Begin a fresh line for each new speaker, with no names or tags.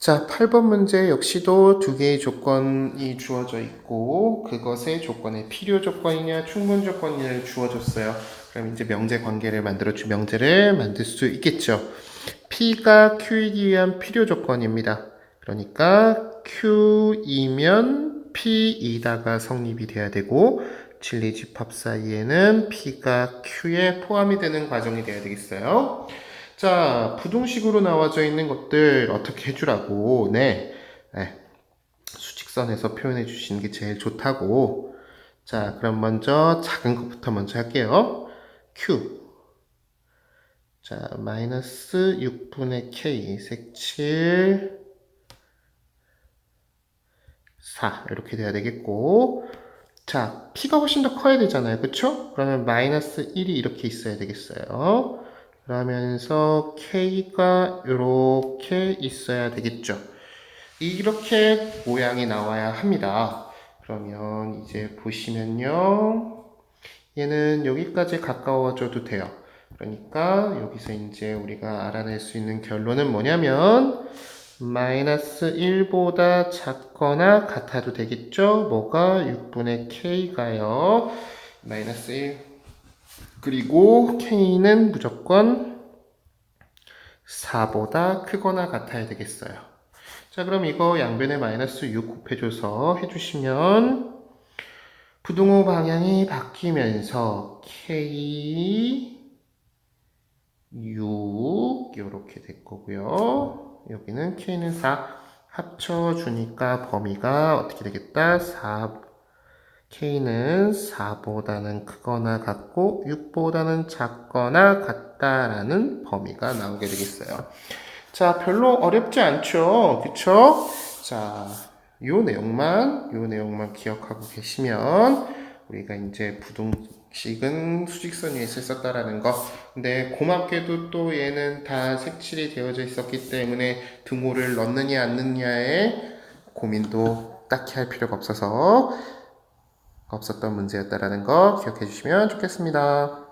자, 8번 문제 역시도 두 개의 조건이 주어져 있고 그것의 조건의 필요 조건이냐 충분 조건이냐를 주어졌어요. 그럼 이제 명제 관계를 만들어 주 명제를 만들 수 있겠죠. P가 Q이기 위한 필요 조건입니다. 그러니까 Q이면 P이다가 성립이 돼야 되고 진리 집합 사이에는 P가 Q에 포함이 되는 과정이 돼야 되겠어요. 자, 부등식으로 나와져 있는 것들 어떻게 해주라고, 네. 네. 수직선에서 표현해 주시는 게 제일 좋다고. 자, 그럼 먼저 작은 것부터 먼저 할게요. Q. 자, 마이너스 6분의 K, 색칠 4. 이렇게 돼야 되겠고. 자, P가 훨씬 더 커야 되잖아요. 그쵸? 그러면 마이너스 1이 이렇게 있어야 되겠어요. 그러면서 K가 이렇게 있어야 되겠죠. 이렇게 모양이 나와야 합니다. 그러면 이제 보시면요. 얘는 여기까지 가까워져도 돼요. 그러니까 여기서 이제 우리가 알아낼 수 있는 결론은 뭐냐면 마이너스 1보다 작거나 같아도 되겠죠? 뭐가 6분의 K가요. 마이너스 1 그리고 K는 무조건 4보다 크거나 같아야 되겠어요. 자, 그럼 이거 양변에 마이너스 6 곱해줘서 해주시면 부등호 방향이 바뀌면서 K 6 이렇게 될 거고요. 여기는 K는 4 합쳐주니까 범위가 어떻게 되겠다? 4 K는 4보다는 크거나 같고 6보다는 작거나 같다라는 범위가 나오게 되겠어요. 자, 별로 어렵지 않죠? 그쵸? 자, 요 내용만, 요 내용만 기억하고 계시면 우리가 이제 부등식은 수직선 위에서 썼다라는 거. 근데 고맙게도 또 얘는 다 색칠이 되어져 있었기 때문에 등호를 넣느냐 안 넣느냐에 고민도 딱히 할 필요가 없어서 없었던 문제였다라는 거 기억해 주시면 좋겠습니다.